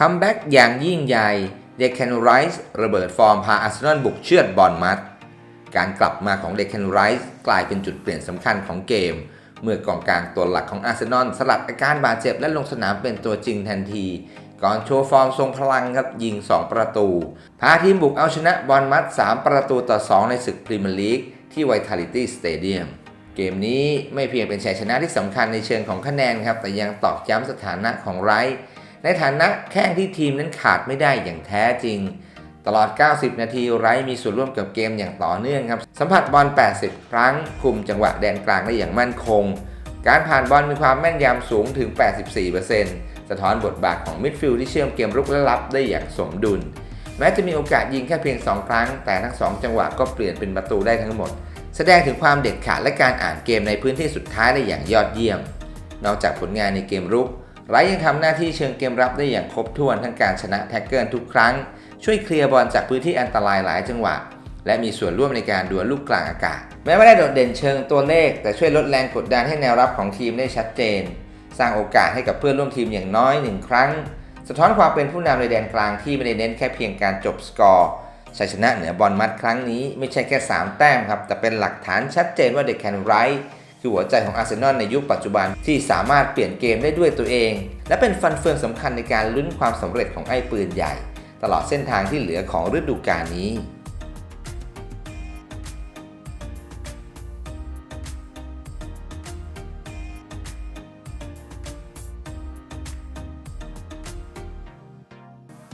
คัมแบ็กอย่างยิ่งใหญ่เดคแคนไรส์ระเบิดฟอร์มพาอาร์เซนอลบุกเชือดบอลมัด การกลับมาของเดคแคนไรส์กลายเป็นจุดเปลี่ยนสำคัญของเกม เมื่อกองกลางตัวหลักของอาร์เซนอลสลัดอาการบาดเจ็บและลงสนามเป็นตัวจริงทันที ก่อนโชว์ฟอร์มทรงพลังครับยิง 2 ประตู พาทีมบุกเอาชนะบอลมัด 3 ประตูต่อ 2 ในศึกพรีเมียร์ลีกที่ไวทาลิตี้สเตเดียมเกมนี้ไม่เพียงเป็นชัยชนะที่สำคัญในเชิงของคะแนนครับแต่ยังตอกย้ำสถานะของไรท์ ในฐานะแข้งที่ทีมนั้นขาดไม่ได้อย่างแท้จริง ตลอด 90 นาทีไรท์มีส่วนร่วมกับเกมอย่างต่อเนื่องครับ สัมผัสบอล 80 ครั้ง คุมจังหวะแดนกลางได้อย่างมั่นคง การผ่านบอลมีความแม่นยำสูงถึง 84%สะท้อนบทบาทของมิดฟิลด์ที่เชื่อมเกมรุกและรับได้อย่างสมดุล แม้จะมีโอกาสยิงแค่เพียง 2 ครั้ง แต่ทั้ง 2 จังหวะก็เปลี่ยนเป็นประตูได้ทั้งหมด แสดงถึงความเด็ดขาดและการอ่านเกมในพื้นที่สุดท้ายได้อย่างยอดเยี่ยม นอกจากผลงานในเกมรุก ไรยังทำหน้าที่เชิงเกมรับได้อย่างครบถ้วนทั้งการชนะแท็กเกิลทุกครั้ง ช่วยเคลียร์บอลจากพื้นที่อันตรายหลายจังหวะ และมีส่วนร่วมในการดวลลูกกลางอากาศ แม้ไม่ได้โดดเด่นเชิงตัวเลข แต่ช่วยลดแรงกดดันให้แนวรับของทีมได้ชัดเจน สร้างโอกาสให้กับเพื่อนร่วมทีมอย่างน้อยหนึ่งครั้ง สะท้อนความเป็นผู้นำในแดนกลางที่ไม่ได้เน้นแค่เพียงการจบสกอร์ชัยชนะเหนือบอลมัดครั้งนี้ไม่ใช่แค่ 3 แต้มครับแต่เป็นหลักฐานชัดเจนว่าเด็กแคนไรท์ คือหัวใจของอาร์เซนอลในยุคปัจจุบันที่สามารถเปลี่ยนเกมได้ด้วยตัวเอง และเป็นฟันเฟืองสำคัญในการลุ้นความสำเร็จของไอ้ปืนใหญ่ ตลอดเส้นทางที่เหลือของฤดูกาลนี้